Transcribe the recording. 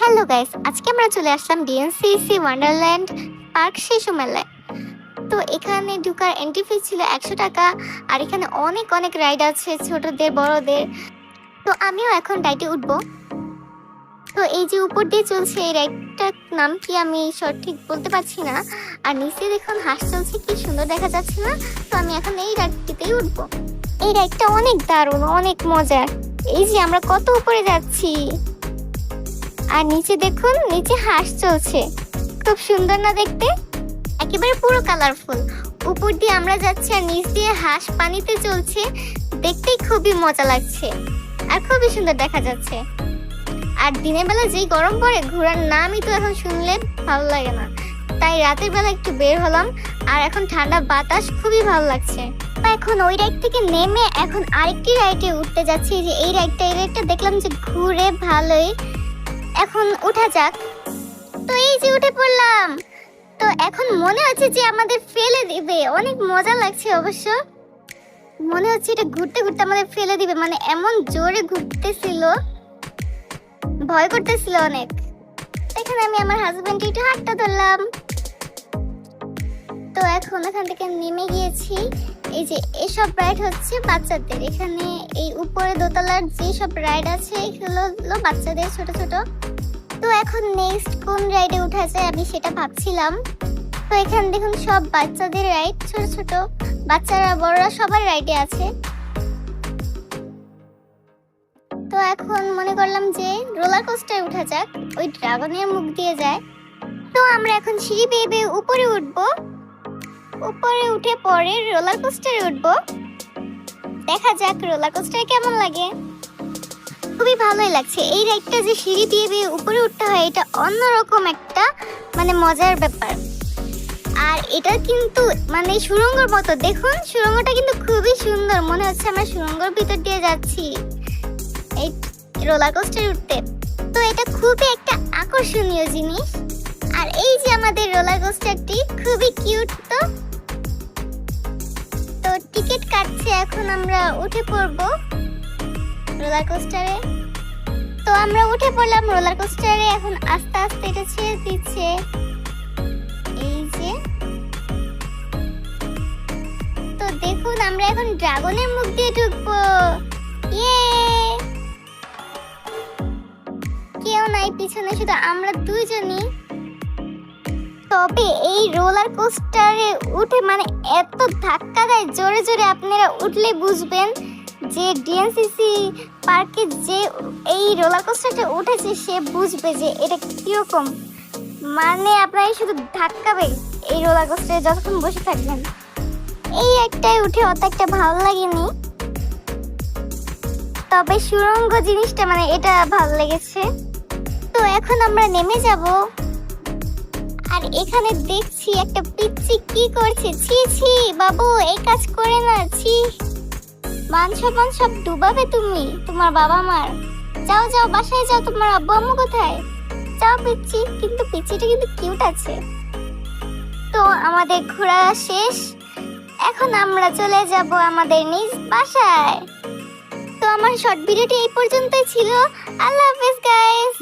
Hello guys আজকে আমরা চলে আসলাম ডিএনসিসি ওয়ান্ডারল্যান্ড পার্ক শিশু মেলায়। তো এখানে ঢুকার এন্ট্রি ফি ছিল একশো টাকা, আর এখানে অনেক অনেক রাইড আছে ছোটদের, বড়দের। তো আমিও এখন রাইডে উঠব। তো এই যে উপর দিয়ে চলছে এই রাইডটার নাম কি আমি সঠিক বলতে পারছি না। আর নিচে দেখুন হাঁস চলছে, কি সুন্দর দেখা যাচ্ছে না। তো আমি এখন এই রাইডটিতেই উঠবো। এই রাইডটা অনেক দারুণ, অনেক মজার। এই যে আমরা কত উপরে যাচ্ছি। আর নিচে দেখুন, নিচে হাঁস চলছে। খুব সুন্দর না দেখতে? একেবারে পুরো কালারফুল উপর দিয়ে আমরা যাচ্ছি আর নিচ দিয়ে হাঁস পানিতে চলছে। দেখতেই খুবই মজা লাগছে। আর খুবই সুন্দর দেখা যাচ্ছে। আর দিনের বেলা যেই গরম পড়ে ঘোরার নামই তো এখন শুনলে ভালো লাগে না। তাই রাতের বেলা একটু বের হলাম। আর এখন ঠান্ডা বাতাস খুবই ভালো লাগছে। এখন ওই রাইড থেকে নেমে এখন আরেকটি রাইডে উঠতে যাচ্ছি। যে এই রাইডটা এই রাইডটা দেখলাম যে ঘুরে ভালোই এখন উঠা যাক। তো এই যে উঠে পড়লাম। তো এখন মনে হচ্ছে যে আমাদের ফেলে দিবে। অনেক মজা লাগছে অবশ্য। মনে হচ্ছে এটা ঘুরতে ঘুরতে আমাদের ফেলে দিবে। মানে এমন জোরে ঘুরতেছিল। ভয় করতেছিল অনেক। এখানে আমি আমার হাজবেন্ড একটু হাতটা ধরলাম। তো এখন এখান থেকে নেমে গিয়েছি। এই যে, এসব রাইড হচ্ছে বাচ্চাদের। এখানে এই উপরে দোতলার যে সব রাইড আছে, এগুলো হলো বাচ্চাদের ছোট ছোট। তো এখন নেক্সট কোন রাইডে উঠা যায় আমি সেটা ভাবছিলাম। তো এখানে দেখুন সব বাচ্চাদের রাইড ছোট ছোট। বাচ্চারা, বড়রা সবার রাইডে আছে। তো এখন মনে করলাম যে রোলার কোস্টারে উঠা যাক, ওই ড্রাগনের মুখ দিয়ে যায়। তো আমরা এখন সিঁড়ি বেয়ে বেয়ে উপরে উঠবো। উপরে উঠে পরে রোলার কোস্টারে উঠবো। দেখা যাক রোলার কোস্টারে কেমন লাগে। খুবই ভালোই লাগছে। এই রাইডটা যে সিঁড়ি দিয়ে বেয়ে উপরে উঠতে হয়, এটা অন্যরকম একটা মানে মজার ব্যাপার। আর এটা কিন্তু মানে সুড়ঙ্গর মতো। দেখুন সুড়ঙ্গটা কিন্তু খুবই সুন্দর। মনে হচ্ছে আমরা সুড়ঙ্গর ভিতর দিয়ে যাচ্ছি। এই রোলার কোস্টারে উঠতে। তো এটা খুবই একটা আকর্ষণীয় জিনিস। আর এই যে আমাদের রোলার কোস্টারটি, খুবই কিউট তো। আমরা উঠে পড়ব রোলার কোস্টারে। তো আমরা উঠে পড়লাম রোলার কোস্টারে, এখন আস্তে আস্তে এটা ছেড়ে দিচ্ছে। এই যে। তো দেখুন, আমরা এখন ড্রাগনের মুখ দিয়ে ঢুকবো। ইয়ে! কেউ নাই, পিছনে শুধু আমরা দুইজনই। তবে এই রোলার কোস্টারে উঠে মানে এত ধাক্কা দেয়, জোরে জোরে আপনারা উঠলে বুঝবেন যে ডিএনসিসি পার্কে যে এই রোলার কোস্টারটা উঠেছে, সে বুঝবে যে এটা কীরকম। মানে আপনারা শুধু ধাক্কাবে এই রোলার কোস্টারে যতক্ষণ বসে থাকবেন। এই একটাই উঠে অত একটা ভালো লাগেনি। তবে সুরঙ্গ জিনিসটা মানে এটা ভালো লেগেছে। তো এখন আমরা নেমে যাব। আর এখানে দেখছি একটা পিচ্ছি কি করছে। ছি ছি, বাবু, এই কাজ করে না, ছি। মান সম্মান সব ডুবাবে তুমি তোমার বাবা মার যাও যাও, বাসায় যাও, তোমার আব্বু আম্মু কোথায়? যাও, পিচ্ছি, কিন্তু পিচ্ছিটা কিন্তু কিউট আছে। তো আমাদের ঘোরা শেষ। এখন আমরা চলে যাব আমাদের নিজ বাসায়। তো আমার শর্ট ভিডিওটি এই পর্যন্তই ছিল। আল্লাহ হাফেজ গাইস